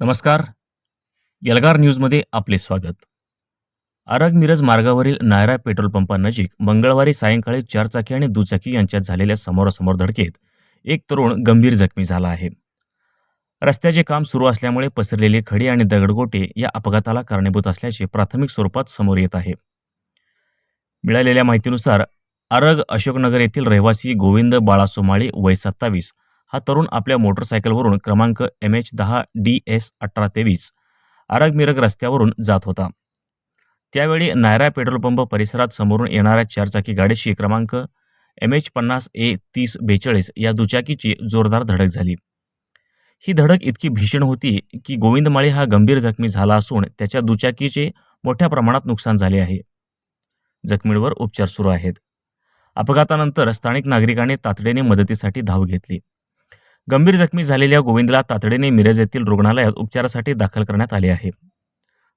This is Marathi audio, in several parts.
नमस्कार. यलगार न्यूजमध्ये आपले स्वागत. आरग मिरज मार्गावरील नायरा पेट्रोल पंपानजीक मंगळवारी सायंकाळी चारचाकी आणि दुचाकी यांच्यात झालेल्या समोरासमोर धडकेत एक तरुण गंभीर जखमी झाला आहे. रस्त्याचे काम सुरू असल्यामुळे पसरलेले खडी आणि दगडगोटे या अपघाताला कारणीभूत असल्याचे प्राथमिक स्वरूपात समोर येत आहे. मिळालेल्या माहितीनुसार आरग अशोकनगर येथील रहिवासी गोविंद बाळासोमाळी वय सत्तावीस हा तरुण आपल्या मोटरसायकलवरून क्रमांक एम एच दहा डी एस अठरा तेवीस आरगमिरग रस्त्यावरून जात होता. त्यावेळी नायरा पेट्रोल पंप परिसरात समोरून येणाऱ्या चारचाकी गाडीशी क्रमांक एम एच पन्नास ए तीस बेचाळीस या दुचाकीची जोरदार धडक झाली. ही धडक इतकी भीषण होती की गोविंद माळी हा गंभीर जखमी झाला असून त्याच्या दुचाकीचे मोठ्या प्रमाणात नुकसान झाले आहे. जखमींवर उपचार सुरू आहेत. अपघातानंतर स्थानिक नागरिकांनी तातडीने मदतीसाठी धाव घेतली. गंभीर जखमी झालेल्या गोविंदला तातडीने मिरज येथील रुग्णालयात उपचारासाठी दाखल करण्यात आले आहे.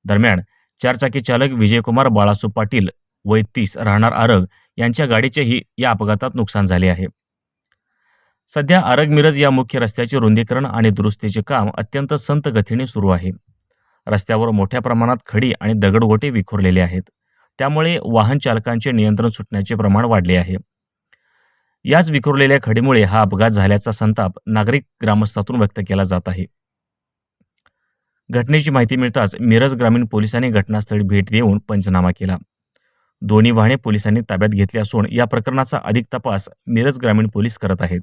दरम्यान चारचाकी चालक विजयकुमार बाळासू पाटील वय तीस राहणार आरग यांच्या गाडीचेही या अपघातात नुकसान झाले आहे. सध्या आरग मिरज या मुख्य रस्त्याचे रुंदीकरण आणि दुरुस्तीचे काम अत्यंत संत गतीने सुरू आहे. रस्त्यावर मोठ्या प्रमाणात खडी आणि दगडगोटे विखुरलेले आहेत. त्यामुळे वाहन चालकांचे नियंत्रण सुटण्याचे प्रमाण वाढले आहे. याच विखुरलेल्या खडीमुळे हा अपघात झाल्याचा संताप नागरिक ग्रामस्थातून व्यक्त केला जात आहे. घटनेची माहिती मिळताच मिरज ग्रामीण पोलिसांनी घटनास्थळी भेट देऊन पंचनामा केला. दोन्ही वाहने पोलिसांनी ताब्यात घेतली असून या प्रकरणाचा अधिक तपास मिरज ग्रामीण पोलीस करत आहेत.